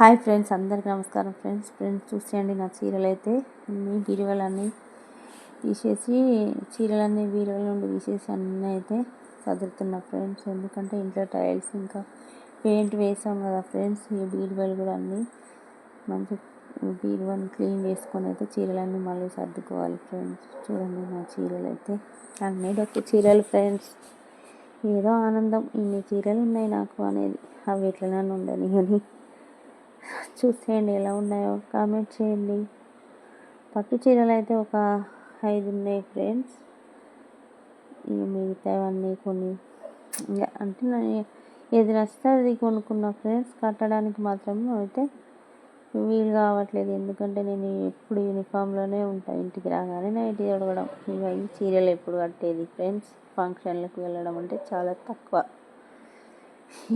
Hi friends అందరికీ నమస్కారం friends. Friends చూసేయండి నా చీరలు అయితే అన్ని బీరువలన్నీ తీసేసి చీరలన్నీ బీరువల నుండి తీసేసి అన్నీ అయితే చదువుతున్నా ఫ్రెండ్స్. ఎందుకంటే ఇంట్లో టైల్స్ ఇంకా పెయింట్ వేసాం కదా ఫ్రెండ్స్ ఈ బీరువలు కూడా అన్నీ మంచి బీరువని క్లీన్ చేసుకొని అయితే చీరలన్నీ మళ్ళీ సర్దుకోవాలి ఫ్రెండ్స్. చూడండి నా చీరలు అయితే అన్నీ డొక్కు చీరలు ఫ్రెండ్స్. ఏదో ఆనందం ఇన్ని చీరలు ఉన్నాయి నాకు అనేది. అవి ఎట్లనే ఉండని అని చూసేయండి ఎలా ఉన్నాయో కామెంట్ చేయండి. పట్టు చీరలు అయితే ఒక ఐదు ఉన్నాయి ఫ్రెండ్స్ ఇక మిగతావన్నీ కొన్ని ఇంకా అంటే ఏది నచ్చితే అది కొనుక్కున్న ఫ్రెండ్స్ కట్టడానికి మాత్రం అయితే వీలు కావట్లేదు. ఎందుకంటే నేను ఎప్పుడు యూనిఫామ్లోనే ఉంటాను ఇంటికి రాగానే నైట్ తొడగడం. ఇక ఈ చీరలు ఎప్పుడు కట్టేది ఫ్రెండ్స్ ఫంక్షన్లకు వెళ్ళడం అంటే చాలా తక్కువ.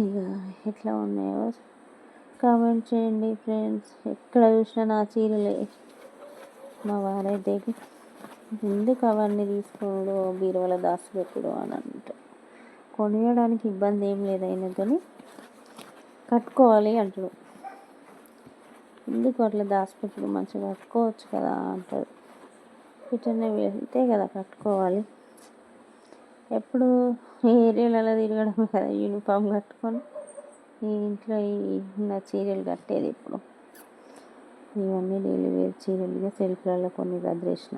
ఇక ఎట్లా ఉన్నాయో కామెంట్ చేయండి ఫ్రెండ్స్. ఎక్కడ చూసినా నా చీరలే. మా వారైతే ఎందుకు అవన్నీ తీసుకోవడం బీరువాల దాచిపెట్టడం అని అంటారు కొనియడానికి ఇబ్బంది ఏం లేదైనా కానీ కట్టుకోవాలి అంటాడు. ఎందుకు అట్లా దాచిపెట్టడం? మంచిగా కట్టుకోవచ్చు కదా అంటారు ఇటనే వెళ్తే కదా కట్టుకోవాలి. ఎప్పుడు ఏరియాలలో తిరగడం కదా యూనిఫామ్ కట్టుకొని. ఈ ఇంట్లో ఇంకా చీరలు కట్టేది ఇప్పుడు. ఇవన్నీ డైలీ వేర్ చీరలుగా సెల్ఫ్లలో కొన్ని గదిరేసిన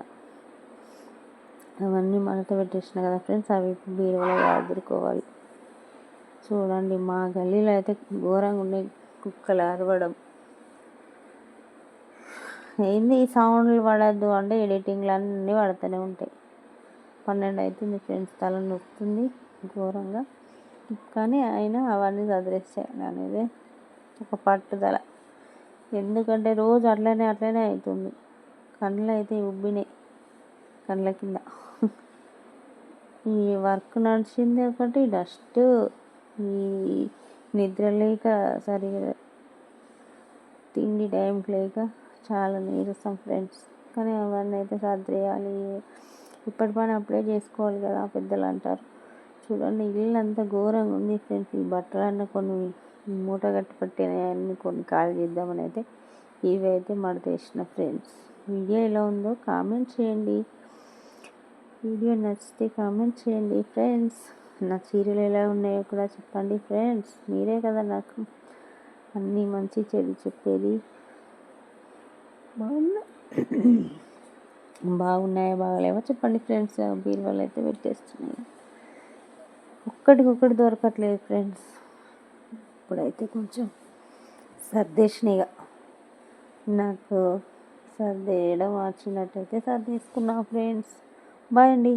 అవన్నీ మనతో పెట్టేసిన కదా ఫ్రెండ్స్ అవి బీరువాలో ఆదుకోవాలి చూడండి మా గల్లీలో అయితే ఘోరంగా ఉండే కుక్కలు అరవడం. ఏంది సౌండ్లు పడద్దు అంటే ఎడిటింగ్లు అన్నీ పడుతూనే ఉంటాయి. పన్నెండు అవుతుంది ఫ్రెండ్స్ తల నొప్పుతుంది ఘోరంగా. కానీ అయినా అవన్నీ చదివేస్తాను అనేది ఒక పట్టుదల. ఎందుకంటే రోజు అట్లనే అట్లనే అవుతుంది. కళ్ళు అయితే ఉబ్బినాయి కళ్ళ కింద. ఈ వర్క్ నడిచింది ఒకటి డస్ట్ ఈ నిద్ర లేక సరిగా తిండి టైంకి లేక చాలా నీరసం ఫ్రెండ్స్. కానీ అవన్నీ అయితే సర్దేయాలి ఇప్పటి పని అప్పుడే చేసుకోవాలి కదా పెద్దలు అంటారు చూడండి ఇల్లు అంతా ఘోరంగా ఉంది ఫ్రెండ్స్. ఈ బట్టలన్నీ కొన్ని మూట కట్టి పట్టినవన్నీ కొన్ని కాల్ చేద్దామని అయితే ఇవి అయితే మడతేసిన ఫ్రెండ్స్. వీడియో ఎలా ఉందో కామెంట్ చేయండి. వీడియో నచ్చితే కామెంట్ చేయండి ఫ్రెండ్స్. నా చీరలు ఎలా ఉన్నాయో కూడా చెప్పండి ఫ్రెండ్స్. మీరే కదా నాకు అన్నీ మంచి చెడు చెప్పేది. బాగున్నా బాగున్నాయా బాగలేవా చెప్పండి ఫ్రెండ్స్. బీరువాళ్ళు అయితే పెట్టేస్తున్నాయి. ఒక్కటికొక్కటి దొరకట్లేదు ఫ్రెండ్స్. ఇప్పుడైతే కొంచెం సర్దేసినాయిగా నాకు సర్దేయడం వచ్చినట్టయితే సర్దేసుకున్నా ఫ్రెండ్స్. బాయ్ అండి.